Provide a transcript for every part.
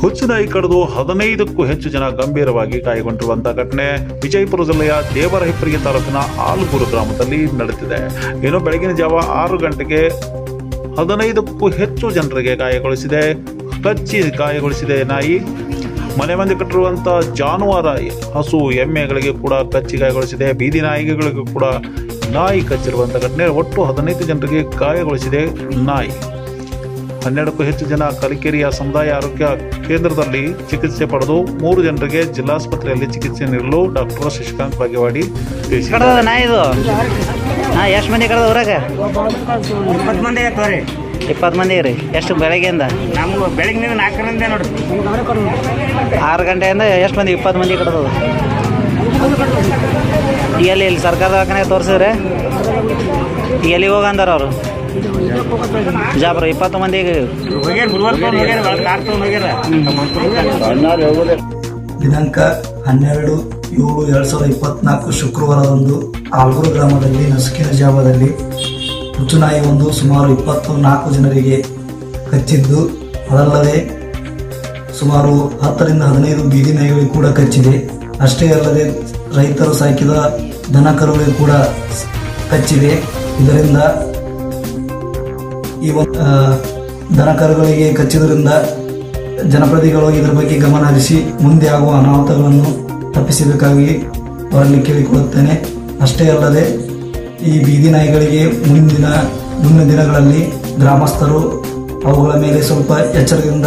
ಹುಚ್ಚುನಾಯಿ ಕಡಿದು ಹದಿನೈದಕ್ಕೂ ಹೆಚ್ಚು ಜನ ಗಂಭೀರವಾಗಿ ಗಾಯಗೊಂಡಿರುವಂತಹ ಘಟನೆ ವಿಜಯಪುರ ಜಿಲ್ಲೆಯ ದೇವರಹಿಪ್ಪರಿಗೆ ತಾಲೂಕಿನ ಆಲ್ಗೂರು ಗ್ರಾಮದಲ್ಲಿ ನಡೆದಿದೆ. ಇನ್ನು ಬೆಳಗಿನ ಜಾವ ಆರು ಗಂಟೆಗೆ ಹದಿನೈದಕ್ಕೂ ಹೆಚ್ಚು ಜನರಿಗೆ ಗಾಯಗೊಳಿಸಿದೆ. ಕಚ್ಚಿ ಗಾಯಗೊಳಿಸಿದೆ ನಾಯಿ. ಮನೆ ಮಂದಿ ಕಟ್ಟಿರುವಂಥ ಜಾನುವಾರ, ಹಸು, ಎಮ್ಮೆಗಳಿಗೆ ಕೂಡ ಕಚ್ಚಿ ಗಾಯಗೊಳಿಸಿದೆ. ಬೀದಿ ನಾಯಿಗಳಿಗೂ ಕೂಡ ನಾಯಿ ಕಚ್ಚಿರುವಂಥ ಘಟನೆ. ಒಟ್ಟು ಹದಿನೈದು ಜನರಿಗೆ ಗಾಯಗೊಳಿಸಿದೆ ನಾಯಿ. ಹನ್ನೆರಡಕ್ಕೂ ಹೆಚ್ಚು ಜನ ಕಲಿಕೆರಿಯ ಸಮುದಾಯ ಆರೋಗ್ಯ ಕೇಂದ್ರದಲ್ಲಿ ಚಿಕಿತ್ಸೆ ಪಡೆದು ಮೂರು ಜನರಿಗೆ ಜಿಲ್ಲಾಸ್ಪತ್ರೆಯಲ್ಲಿ ಚಿಕಿತ್ಸೆ ನೀಡಲು ಡಾಕ್ಟರ್ ಶಶಿಕಾಂತ್ ಬಾಗೇವಾಡಿ ಎಷ್ಟು ಮಂದಿ ಕಡದ ಊರಾಗ? ಇಪ್ಪತ್ತು ಮಂದಿ ರೀ ಇಪ್ಪತ್ತು ಮಂದಿ ರೀ ಎಷ್ಟು ಬೆಳಗ್ಗೆಯಿಂದ? ನಮ್ಗೆ ಬೆಳಗ್ಗೆ ನಾಲ್ಕರಿಂದ ನೋಡ್ರಿ. ಆರು ಗಂಟೆಯಿಂದ ಎಷ್ಟು ಮಂದಿ ಇಪ್ಪತ್ತು ಮಂದಿ ಕಡ್ದದ? ಈಗ ಎಲ್ಲಿ ಇಲ್ಲಿ ಸರ್ಕಾರ ದವಾಖಾನೆ ತೋರಿಸಿದ್ರೆ? ಎಲ್ಲಿಗೆ ಹೋಗಂದಾರ ಅವರು? ಜಾಬ್ರ ಇಪ್ಪತ್ತು ಮಂದಿಗೆ ದಿನಾಂಕ ಹನ್ನೆರಡು ಏಳು ಎರಡ್ ಸಾವಿರದ ಇಪ್ಪತ್ನಾಲ್ಕು ಶುಕ್ರವಾರದಂದು ಆಲ್ಗೂರು ಗ್ರಾಮದಲ್ಲಿ ನಸುಕಿನ ಜಾವದಲ್ಲಿ ಹುಚ್ಚುನಾಯಿ ಒಂದು ಸುಮಾರು ಇಪ್ಪತ್ತು ನಾಲ್ಕು ಜನರಿಗೆ ಕಚ್ಚಿದ್ದು. ಅದಲ್ಲದೆ ಸುಮಾರು ಹತ್ತರಿಂದ ಹದಿನೈದು ಬೀದಿ ನಾಯಿಗಳಿಗೆ ಕೂಡ ಕಚ್ಚಿದೆ. ಅಷ್ಟೇ ಅಲ್ಲದೆ ರೈತರು ಸಾಕಿದ ದನ ಕರುಗಳಿಗೆ ಕೂಡ ಕಚ್ಚಿದೆ. ಇದರಿಂದ ಈ ಒಂದು ಆ, ದನ ಕರುಗಳಿಗೆ ಕಚ್ಚಿದ್ರಿಂದ ಜನಪ್ರತಿಗಳು ಇದರ ಬಗ್ಗೆ ಗಮನ ಹರಿಸಿ ಮುಂದೆ ಆಗುವ ಅನಾಹುತಗಳನ್ನು ತಪ್ಪಿಸಬೇಕಾಗಿ ಅವರಲ್ಲಿ ಕೇಳಿಕೊಳ್ಳುತ್ತೇನೆ. ಅಷ್ಟೇ ಅಲ್ಲದೆ ಈ ಬೀದಿ ನಾಯಿಗಳಿಗೆ ಮುಂದಿನ ಮುಂದಿನ ದಿನಗಳಲ್ಲಿ ಗ್ರಾಮಸ್ಥರು ಅವುಗಳ ಮೇಲೆ ಸ್ವಲ್ಪ ಎಚ್ಚರದಿಂದ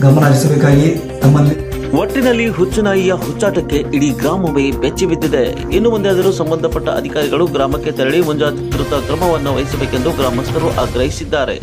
ಗಮನ ಹರಿಸಬೇಕಾಗಿ ತಮ್ಮಲ್ಲಿ ಒಟ್ಟಿನಲ್ಲಿ ಹುಚ್ಚುನಾಯಿಯ ಹುಚ್ಚಾಟಕ್ಕೆ ಇಡೀ ಗ್ರಾಮವೇ ಬೆಚ್ಚಿ ಬಿದ್ದಿದೆ. ಇನ್ನು ಮುಂದೆಯಾದರೂ ಸಂಬಂಧಪಟ್ಟ ಅಧಿಕಾರಿಗಳು ಗ್ರಾಮಕ್ಕೆ ತೆರಳಿ ಮುಂಜಾಗ್ರತಾ ಕ್ರಮವನ್ನು ವಹಿಸಬೇಕೆಂದು ಗ್ರಾಮಸ್ಥರು ಆಗ್ರಹಿಸಿದ್ದಾರೆ.